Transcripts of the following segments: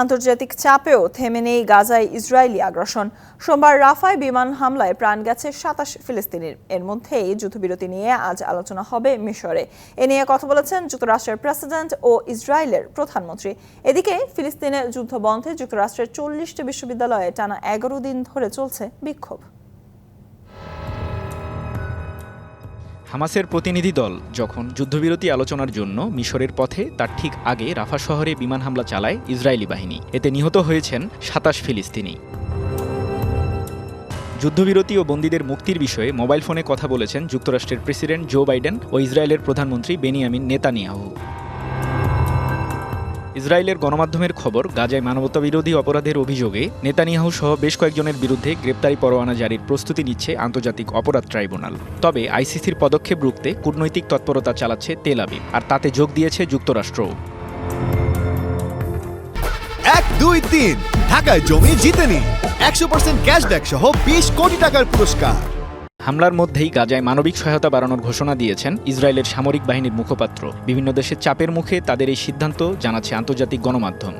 আন্তর্জাতিক চাপেও থেমে নেই গাজায় ইসরায়েলি আগ্রাসন। সোমবার রাফায় বিমান হামলায় প্রাণ গেছে সাতাশ ফিলিস্তিনির এর মধ্যেই যুদ্ধবিরতি নিয়ে আজ আলোচনা হবে মিশরে। এ নিয়ে কথা বলেছেন যুক্তরাষ্ট্রের প্রেসিডেন্ট ও ইসরায়েলের প্রধানমন্ত্রী। এদিকে ফিলিস্তিনে যুদ্ধ বন্ধে যুক্তরাষ্ট্রের চল্লিশটি বিশ্ববিদ্যালয়ে টানা এগারো দিন ধরে চলছে বিক্ষোভ। হামাসের প্রতিনিধি দল যখন যুদ্ধবিরতি আলোচনার জন্য মিশরের পথে, তার ঠিক আগে রাফা শহরে বিমান হামলা চালায় ইসরায়েলি বাহিনী। এতে নিহত হয়েছেন সাতাশ ফিলিস্তিনি। যুদ্ধবিরতি ও বন্দীদের মুক্তির বিষয়ে মোবাইল ফোনে কথা বলেছেন যুক্তরাষ্ট্রের প্রেসিডেন্ট জো বাইডেন ও ইসরায়েলের প্রধানমন্ত্রী বেনিয়ামিন নেতানিয়াহু। ইসরায়েলের গণমাধ্যমের খবর, গাজায় মানবতাবিরোধী অপরাধের অভিযোগে নেতানিয়াহু সহ বেশ কয়েকজনের বিরুদ্ধে গ্রেপ্তারি পরোয়ানা জারির প্রস্তুতি নিচ্ছে আন্তর্জাতিক অপরাধ ট্রাইব্যুনাল। তবে আইসিসির পদক্ষেপ রুখতে কূটনৈতিক তৎপরতা চালাচ্ছে তেল আবিব, আর তাতে যোগ দিয়েছে যুক্তরাষ্ট্রও। এক, দুই, তিন। ঢাকায় জমি জিতে নিন একশো পার্সেন্ট ক্যাশব্যাক সহ বিশ কোটি টাকার পুরস্কার। হামলার মধ্যেই গাজায় মানবিক সহায়তা বাড়ানোর ঘোষণা দিয়েছেন ইসরায়েলের সামরিক বাহিনীর মুখপাত্র। বিভিন্ন দেশের চাপের মুখে তাদের এই সিদ্ধান্ত জানাচ্ছে আন্তর্জাতিক গণমাধ্যম।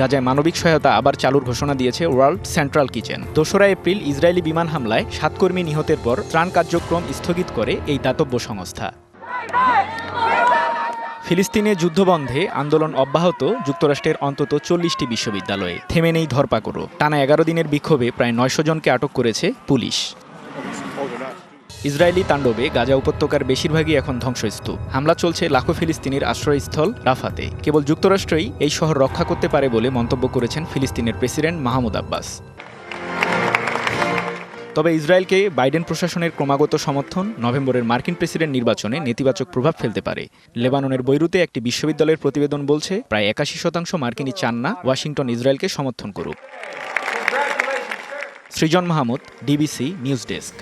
গাজায় মানবিক সহায়তা আবার চালুর ঘোষণা দিয়েছে ওয়ার্ল্ড সেন্ট্রাল কিচেন। দোসরা এপ্রিল ইসরায়েলি বিমান হামলায় সাত কর্মী নিহতের পর ত্রাণ কার্যক্রম স্থগিত করে এই দাতব্য সংস্থা। ফিলিস্তিনে যুদ্ধবন্ধে আন্দোলন অব্যাহত, যুক্তরাষ্ট্রের অন্তত চল্লিশটি বিশ্ববিদ্যালয়ে। থেমে নেই ধরপাকড়ও। টানা এগারো দিনের বিক্ষোভে প্রায় নয়শো জনকে আটক করেছে পুলিশ। ইসরায়েলি তাণ্ডবে গাজা উপত্যকার বেশিরভাগই এখন ধ্বংসস্তূপ। হামলা চলছে লাখো ফিলিস্তিনির আশ্রয়স্থল রাফাতে। কেবল যুক্তরাষ্ট্রই এই শহর রক্ষা করতে পারে বলে মন্তব্য করেছেন ফিলিস্তিনের প্রেসিডেন্ট মাহমুদ আব্বাস। তবে ইসরায়েলকে বাইডেন প্রশাসনের ক্রমাগত সমর্থন নভেম্বরের মার্কিন প্রেসিডেন্ট নির্বাচনে নেতিবাচক প্রভাব ফেলতে পারে। লেবাননের বৈরুতে একটি বিশ্ববিদ্যালয়ের প্রতিবেদন বলছে, প্রায় একাশি শতাংশ মার্কিনই চান না ওয়াশিংটন ইসরায়েলকে সমর্থন করুক। Srijan Mahmud, DBC news desk.